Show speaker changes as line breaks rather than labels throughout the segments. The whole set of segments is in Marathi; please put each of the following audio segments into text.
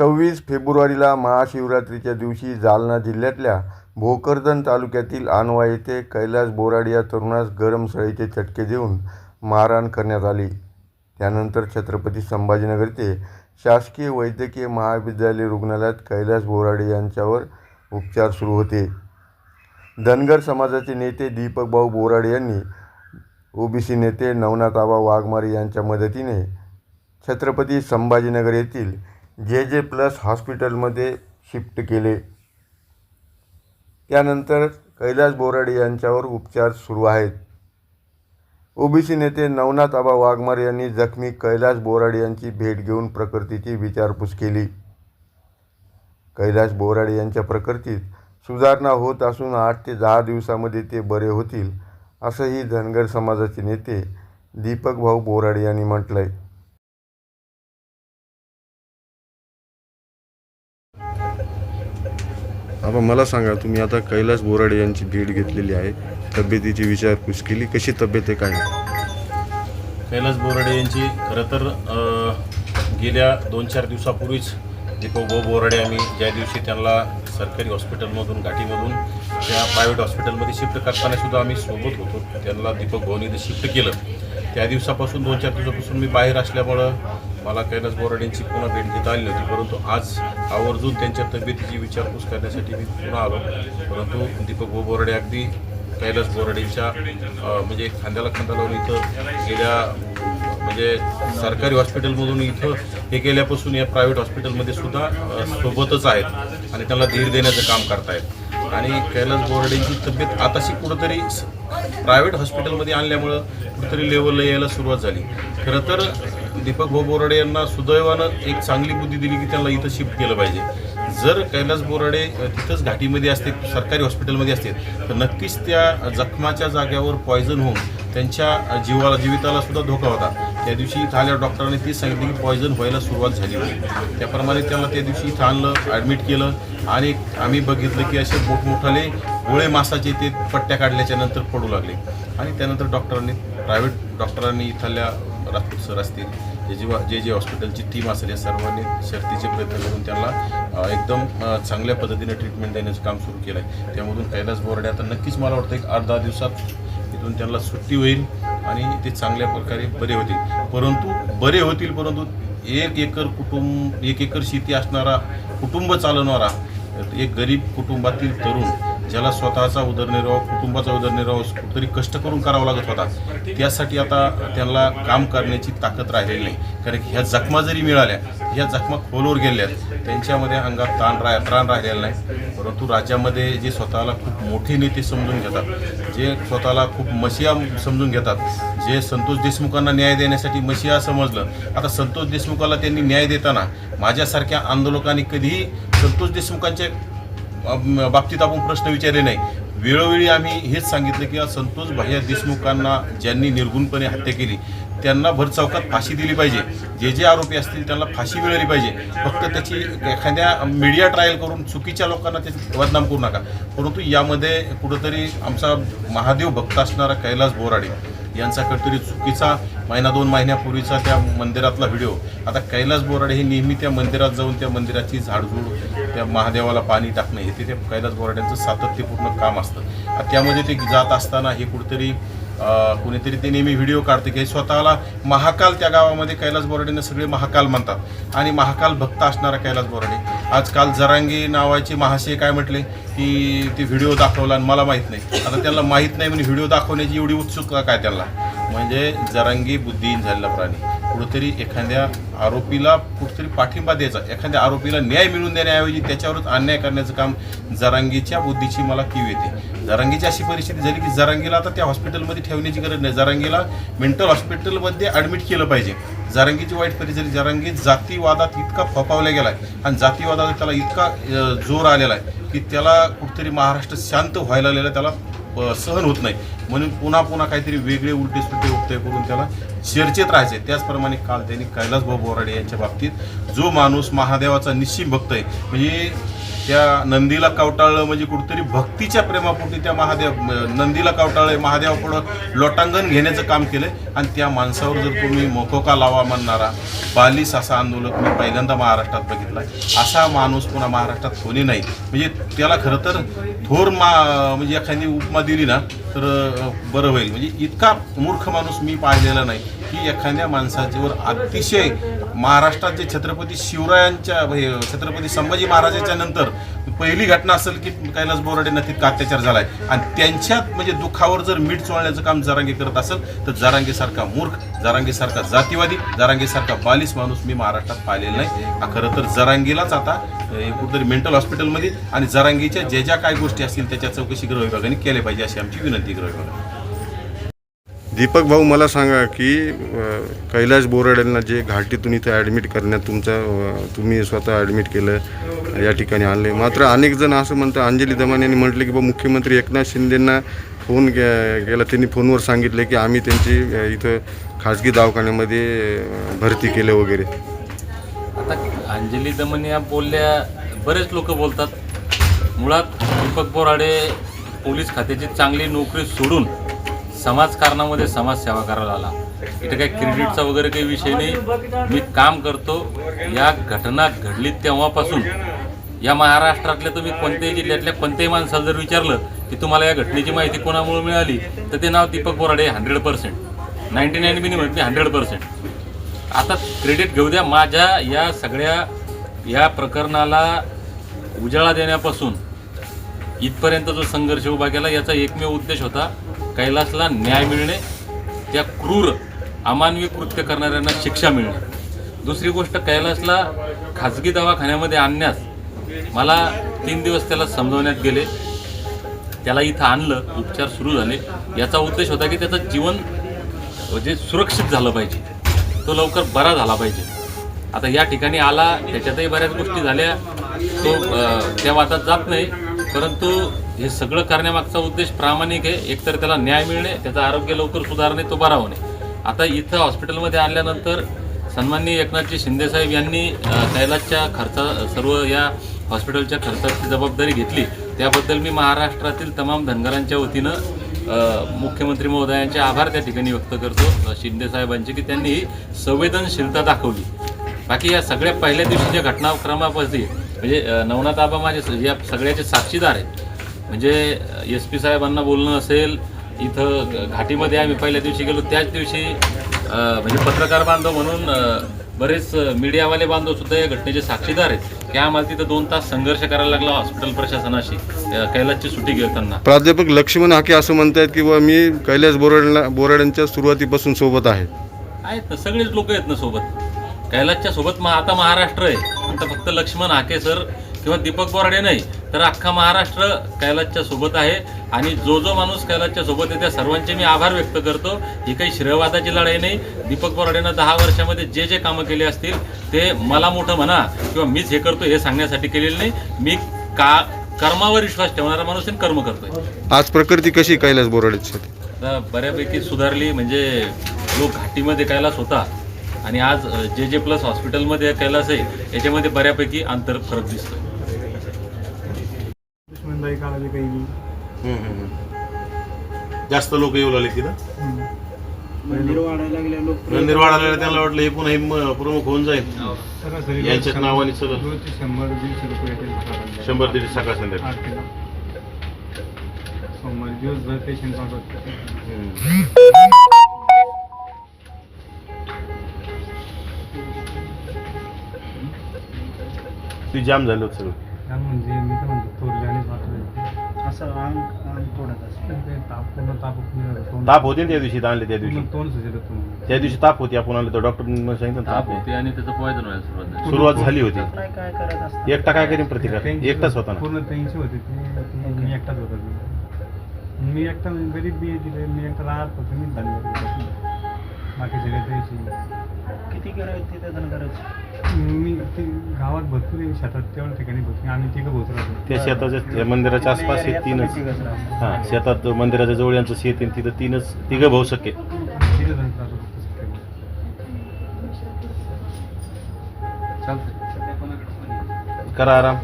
सव्वीस फेब्रुवारीला महाशिवरात्रीच्या दिवशी जालना जिल्ह्यातल्या भोकरदन तालुक्यातील आणवा येथे कैलास बोराडे या तरुणास गरम सळीचे चटके देऊन मारहाण करण्यात आली. त्यानंतर छत्रपती संभाजीनगर येथे शासकीय वैद्यकीय महाविद्यालय रुग्णालयात कैलास बोराडे यांच्यावर उपचार सुरू होते. धनगर समाजाचे नेते दीपक भाऊ बोराडे यांनी ओबीसी नेते नवनाथ आबा वाघमारे यांच्या मदतीने छत्रपती संभाजीनगर येथील जे जे प्लस हॉस्पिटलमध्ये शिफ्ट केले त्यानंतर कैलास बोराडे यांच्यावर उपचार सुरू आहेत. ओबीसी नेते नवनाथ आबा वाघमारे यांनी जखमी कैलास बोराडे यांची भेट घेऊन प्रकृतीची विचारपूस केली. कैलास बोराडे यांच्या प्रकृतीत सुधारणा होत असून आठ ते दहा दिवसामध्ये ते बरे होतील असंही धनगर समाजाचे नेते दीपक भाऊ बोराडे यांनी म्हटलं आहे आता मला सांगा तुम्ही आता कैलास बोराडे यांची भेट घेतलेली आहे. तब्येतीची विचारपूस केली. कशी तब्येत आहे काय
कैलास बोराडे यांची खरं तर गेल्या दोन चार दिवसापूर्वीच दीपक भाऊ बोराडे आम्ही ज्या दिवशी त्यांना सरकारी हॉस्पिटलमधून घाटीमधून त्या प्रायव्हेट हॉस्पिटलमध्ये शिफ्ट करताना सुद्धा आम्ही सोबत होतो. त्यांना दीपक भाऊने शिफ्ट केलं त्या दिवसापासून दोन चार दिवसापासून मी बाहेर असल्यामुळं मला कैलास बोराडेंची पुन्हा भेट घेता आली नव्हती परंतु आज आवर्जून त्यांच्या तब्येतीची विचारपूस करण्यासाठी मी पुन्हा आलो. परंतु दीपक भाऊ बोराडे अगदी कैलास बोराडेंच्या म्हणजे खांद्याला खांदा लावून इथं गेल्या म्हणजे सरकारी हॉस्पिटलमधून इथं हे गेल्यापासून या प्रायव्हेट हॉस्पिटलमध्ये सुद्धा सोबतच आहेत आणि त्यांना धीर देण्याचं काम करतायत. आणि कैलास बोराडेंची तब्येत आताशी कुठंतरी प्रायव्हेट हॉस्पिटलमध्ये आणल्यामुळं कुठंतरी लेवलला यायला सुरुवात झाली. खरं तर दीपक भाऊ बोराडे यांना सुदैवानं एक चांगली बुद्धी दिली की त्यांना इथं शिफ्ट केलं पाहिजे. जर कैलास बोराडे तिथंच घाटीमध्ये असते सरकारी हॉस्पिटलमध्ये असते तर नक्कीच त्या जखमाच्या जाग्यावर पॉयझन होऊन त्यांच्या जीवाला जीविताला सुद्धा धोका होता. त्या दिवशी इथं आल्या डॉक्टरांनी तीच सांगितलं की पॉयझन व्हायला सुरुवात झाली होती. त्याप्रमाणे त्याला त्या दिवशी इथं आणलं ॲडमिट केलं आणि आम्ही बघितलं की असे मोठमोठाले गोळे मासाचे ते पट्ट्या काढल्याच्या नंतर पडू लागले. आणि त्यानंतर डॉक्टरांनी प्रायव्हेट डॉक्टरांनी इथल्या रात्र सर असतील जे जे जे जे हॉस्पिटलची टीम असेल या सर्वांनी शर्तीचे प्रयत्न करून त्यांना एकदम चांगल्या पद्धतीने ट्रीटमेंट देण्याचं काम सुरू केलं आहे त्यामधून कैलास बोर्डे आता नक्कीच मला वाटतं एक आठ दहा दिवसात इथून त्यांना सुट्टी होईल आणि ते चांगल्या प्रकारे बरे होतील. परंतु बरे होतील परंतु एक एकर कुटुंब एक एकर शेती असणारा कुटुंब चालवणारा एक गरीब कुटुंबातील तरुण ज्याला स्वतःचा उदरनिर्वाह कुटुंबाचा उदरनिर्वाह कुठेतरी कष्ट करून करावा लागत होता त्यासाठी आता त्यांना काम करण्याची ताकद राहिलेली नाही. कारण की ह्या जखमा जरी मिळाल्या ह्या जखमा खोलवर गेल्या त्यांच्यामध्ये अंगात ताण राह त्राण राहिलेला नाही. परंतु राज्यामध्ये जे स्वतःला खूप मोठे नेते समजून घेतात जे स्वतःला खूप मशिया समजून घेतात जे संतोष देशमुखांना न्याय देण्यासाठी मशिया समजलं. आता संतोष देशमुखाला त्यांनी न्याय देताना माझ्यासारख्या आंदोलकांनी कधीही संतोष देशमुखांच्या बाबतीत आपण प्रश्न विचारले नाही. वेळोवेळी आम्ही हेच सांगितलं की संतोष भैया देशमुखांना ज्यांनी निर्गुणपणे हत्या केली त्यांना भरचौकात फाशी दिली पाहिजे. जे जे आरोपी असतील त्यांना फाशी मिळाली पाहिजे. फक्त त्याची एखाद्या मीडिया ट्रायल करून चुकीच्या लोकांना त्याची बदनाम करू नका. परंतु यामध्ये कुठंतरी आमचा महादेव भक्त असणारा कैलास बोराडे यांचा काहीतरी चुकीचा महिना दोन महिन्यापूर्वीचा त्या मंदिरातला व्हिडिओ आता कैलास बोराडे हे नेहमी त्या मंदिरात जाऊन त्या मंदिराची झाडझूड त्या महादेवाला पाणी टाकणं हे ते त्या कैलास बोराड्यांचं सातत्यपूर्ण काम असतं. त्यामध्ये ते जात असताना हे कुठेतरी कुणीतरी ते नेहमी व्हिडिओ काढते की स्वतःला महाकाल त्या गावामध्ये कैलास बोराडेने सगळे महाकाल म्हणतात. आणि महाकाल भक्त असणारा कैलास बोराडे. आजकाल जरांगी नावाचे महाशय काय म्हटले की ते व्हिडिओ दाखवला आणि मला माहीत नाही. आता त्यांना माहीत नाही म्हणजे व्हिडिओ दाखवण्याची एवढी उत्सुकता काय त्यांना? म्हणजे जरांगी बुद्धिहीन झालेला प्राणी. कुठंतरी एखाद्या आरोपीला कुठंतरी पाठिंबा द्यायचा. एखाद्या आरोपीला न्याय मिळवून देण्याऐवजी त्याच्यावरच अन्याय करण्याचं काम जरांगीच्या बुद्धीची मला कीव येते. जरांगीची अशी परिस्थिती झाली की जरांगीला आता त्या हॉस्पिटलमध्ये ठेवण्याची गरज नाही. जरांगीला मेंटल हॉस्पिटलमध्ये ॲडमिट केलं पाहिजे. जरांगीची वाईट परिस्थिती जरांगी जातीवादात इतका फपावला गेला आहे आणि जातीवादात त्याला इतका जोर आलेला आहे की त्याला कुठेतरी महाराष्ट्र शांत व्हायला आलेला आहे, त्याला सहन होत नाही. म्हणून पुन्हा पुन्हा काहीतरी वेगळे उलटे सुलटे उपते करून त्याला चर्चेत राहायचे. त्याचप्रमाणे काल त्यांनी कैलास भाऊ बोराडे यांच्या बाबतीत जो माणूस महादेवाचा निश्चिम भक्त आहे म्हणजे त्या नंदीला कवटाळलं म्हणजे कुठेतरी भक्तीच्या प्रेमापोटी त्या महादेव नंदीला कवटाळलं महादेवापुढं लोटांगण घेण्याचं काम केलं आणि त्या माणसावर जर तुम्ही मोकोका लावा म्हणणारा बालिस असा आंदोलक मी पहिल्यांदा महाराष्ट्रात बघितला असा माणूस पुन्हा महाराष्ट्रात कोणी नाही. म्हणजे त्याला खरं तर थोर मा म्हणजे एखादी उपमा दिली ना तर बरं होईल. म्हणजे इतका मूर्ख माणूस मी पाहिलेला नाही. की एखाद्या माणसाच्यावर अतिशय महाराष्ट्रात जे छत्रपती शिवरायांच्या छत्रपती संभाजी महाराजांच्या नंतर पहिली घटना असेल की कैलास बोराडेंना तितका अत्याचार झालाय? आणि त्यांच्यात म्हणजे दुःखावर जर मीठ चोळण्याचं काम जरांगे करत असेल तर जरांगेसारखा मूर्ख जारांगीसारखा जातीवादी जरांगेसारखा बालिश माणूस मी महाराष्ट्रात पाहिलेला नाही. हा खरं तर जरांगीलाच आता अ, कुठेतरी मेंटल हॉस्पिटलमध्ये आणि जरांगीच्या ज्या ज्या काय गोष्टी असतील त्याच्या चौकशी गृह विभागाने केल्या पाहिजे अशी आमची विनंती गृह विभागाने
दीपक भाऊ मला सांगा की अ, कैलास बोराडेंना जे घाटीतून इथं ॲडमिट करण्यात तुमचा अ, तुम्ही स्वतः ॲडमिट केलं या ठिकाणी आणले. मात्र अनेक जण असं म्हणतात अंजली दमान यांनी म्हटलं की बा मुख्यमंत्री एकनाथ शिंदेंना फोन के- केला त्यांनी फोनवर सांगितलं की आम्ही त्यांची अ, इथं खाजगी दवाखान्यामध्ये अ, भरती केलं वगैरे.
आता अंजली दमन या बोलल्या बरेच लोक बोलतात. मुळात दीपक बोराडे पोलीस खात्याची चांगली नोकरी सोडून समाजकारणामध्ये समाजसेवा करायला आला. इथे काही क्रेडिटचा वगैरे काही विषय नाही. मी काम करतो. या घटना घडली तेव्हापासून. या महाराष्ट्रातल्या तुम्ही कोणत्याही जिल्ह्यातल्या कोणत्याही माणसाला जर विचारलं की तुम्हाला या घटनेची माहिती कोणामुळे मिळाली तर ते नाव Deepak Borade hundred percent. Ninety nine बी नाही हंड्रेड पर्सेंट. आता क्रेडिट घेऊ द्या. माझ्या या सगळ्या या प्रकरणाला उजाळा देण्यापासून इथपर्यंत जो संघर्ष उभा केला याचा एकमेव उद्देश होता कैलासला न्याय मिळणे त्या क्रूर अमानवी कृत्य करणाऱ्यांना शिक्षा मिळणे. दुसरी गोष्ट कैलासला खाजगी दवाखान्यामध्ये आणण्यास मला तीन दिवस त्याला समजवण्यात गेले. त्याला इथं आणलं उपचार सुरू झाले. याचा उद्देश होता की त्याचं जीवन म्हणजे सुरक्षित झालं पाहिजे. तो लवकर बरा झाला पाहिजे. आता या ठिकाणी आला त्याच्यातही बऱ्याच गोष्टी झाल्या. तो त्या वादात जात नाही परंतु हे सगळं करण्यामागचा उद्देश प्रामाणिक आहे. एकतर त्याला न्याय मिळणे त्याचं आरोग्य लवकर सुधारणे तो बरा होणे. आता इथं हॉस्पिटलमध्ये आणल्यानंतर सन्माननीय एकनाथजी शिंदेसाहेब यांनी कैलासच्या खर्चा सर्व या हॉस्पिटलच्या खर्चाची जबाबदारी घेतली. त्याबद्दल मी महाराष्ट्रातील तमाम धनगरांच्या वतीनं मुख्यमंत्री महोदयांचे आभार त्या ठिकाणी व्यक्त करतो. शिंदेसाहेबांचे की त्यांनी ही संवेदनशीलता दाखवली. बाकी या सगळ्या पहिल्या दिवशीच्या घटनाक्रमापासून म्हणजे नवनाथ आबा माझे या सगळ्याचे साक्षीदार आहेत. म्हणजे एस पी साहेबांना बोलणं असेल इथं घाटीमध्ये आम्ही पहिल्या दिवशी गेलो त्याच दिवशी म्हणजे पत्रकार बांधव म्हणून बरेच मीडियावाले बांधव सुद्धा या घटनेचे साक्षीदार आहेत. की आम्हाला तिथं दोन तास संघर्ष करायला लागला हॉस्पिटल प्रशासनाशी कैलासची सुट्टी घेताना.
प्राध्यापक लक्ष्मण हाके असं म्हणतात की बा मी कैलास बोराडेला बोराड्यांच्या सुरुवातीपासून सोबत आहे.
आहेत ना सगळेच लोक आहेत ना सोबत. कैलासच्या सोबत मग आता महाराष्ट्र आहे. आता फक्त लक्ष्मण हाके सर किंवा दीपक बोराडे नाही तर अख्खा महाराष्ट्र कैलासच्या सोबत आहे. आणि जो जो माणूस कैलासच्या सोबत आहे त्या सर्वांचे मी आभार व्यक्त करतो. ही काही श्रेयवादाची लढाई नाही. दीपक बोराडेनं दहा वर्षामध्ये जे जे कामं केले असतील ते मला मोठं म्हणा किंवा मीच हे करतो हे सांगण्यासाठी केलेलं नाही. मी का कर्मावर विश्वास ठेवणारा माणूस आणि कर्म करतोय.
आज प्रकृती कशी कैलास
आता बऱ्यापैकी सुधारली म्हणजे जो घाटीमध्ये कैलास होता. आणि आज जे जे प्लस हॉस्पिटलमध्ये कैलास आहे याच्यामध्ये बऱ्यापैकी अंतर फरक दिसतो
दुश्मनदारी काढायला काही नाही.
जास्त लोक येऊ लागले तिथं?
मंदिर वाढायला लागले लोक
मंदिर वाढायला त्यांना वाटलं हे पुन्हा प्रमुख होऊन जाईल. यांच्याच नावाने सगळं.
शंभर दीडशे रुपये.
शंभर दीड सकाळ संध्याकाळ.
सोमवारी दिवसभर पेशंट पाठवतात
ती जाम झालं सगळं.
त्या म्हणजे मी तर म्हणतो थोरल्याने
असं अंग अंग तोडत असं
ते ताप पूर्ण ताप पूर्ण तोंड
ताप होते ना त्या दिवशी आणले त्या दिवशी?
तोंड तुम्हाला
त्या दिवशी ताप होती आपण आलो तर डॉक्टर सांगितलं
ताप. होते आणि त्याचं पॉयझन व्हायला सुरुवात झाली.
सुरुवात झाली होती.
काय काय करत असतात
एकटा काय करीन प्रतिकार?
त्यांची
एकटाच होता ना.
पूर्ण त्यांची होती ते- ते मी एकटाच होता. मी एकटा गरीब बी तिथे मी एकटा राहत होतो मी झाली बाकी सगळे त्यांची
किती करायचं तिथे धनगराचे
मी ते गावात भरपूर आहे शेतात तेवढ्या ठिकाणी भरपूर आम्ही तिघं भरपूर राहतो
त्या शेताच्या त्या मंदिराच्या आसपास हे तीनच. हा शेतात मंदिराच्या जवळ यांचं शेत आहे तिथं तीनच तिघं भाऊ शक्य
तिघं जण राहतो फक्त सगळे.
चालतंय.
करा आराम.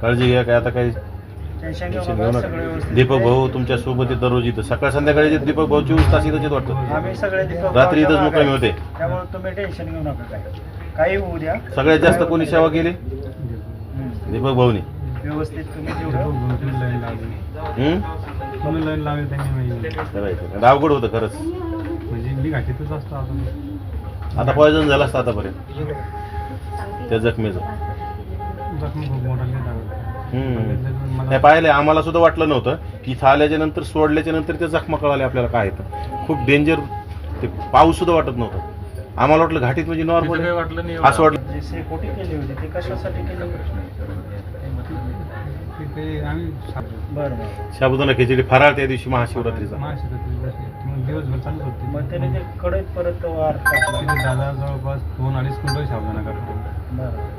काळजी घ्या काय आता काही
टेन्शन घेऊ नका
दीपक भाऊ तुमच्यासोबत इथं दररोज इथं. सकाळ संध्याकाळी इथं दीपक भाऊ चोवीस तास इथंच वाटतं.
आम्ही सगळे दीपक
रात्री इथंच मुक्कामी
मागे
होते.
आहे. त्यामुळे तुम्ही टेन्शन घेऊ नका काय काही होऊ द्या.
सगळ्यात जास्त कोणी सेवा केली. दीपक भाऊनी.
व्यवस्थित तुम्ही
लाईन लावली त्यांनी
करायचं आता अवघड होतं खरंच.
म्हणजे मी घाटीतच असतो आता.
आता पॉयझन झालं असतं आतापर्यंत. त्या जखमेचं.
जखम खूप मोठा
हम्म. नाही पाहिलंय. आम्हाला सुद्धा वाटलं नव्हतं की इथं आल्याच्यानंतर सोडल्याच्या नंतर त्या जखमा कळाल्या आपल्याला काय येतं. खूप डेंजर ते पाऊस सुद्धा वाटत नव्हतं. आम्हाला वाटलं घाटीत म्हणजे नॉर्मल
काही वाटलं नाही
असं. वाटलं.
जे शेकोटी केली होती ते कशासाठी केली
ते आम्ही
बरं बरं.
साबुदाणा खिचडी फराळ त्या दिवशी महाशिवरात्रीचा.
महाशिवरात्री मग दिवसभर चालूच होती.
मग त्याने ते कडत परत वार टाकला
तिथे दादा जवळपास दोन अडीच क्विंटल साबुदाणा करतो
बरं.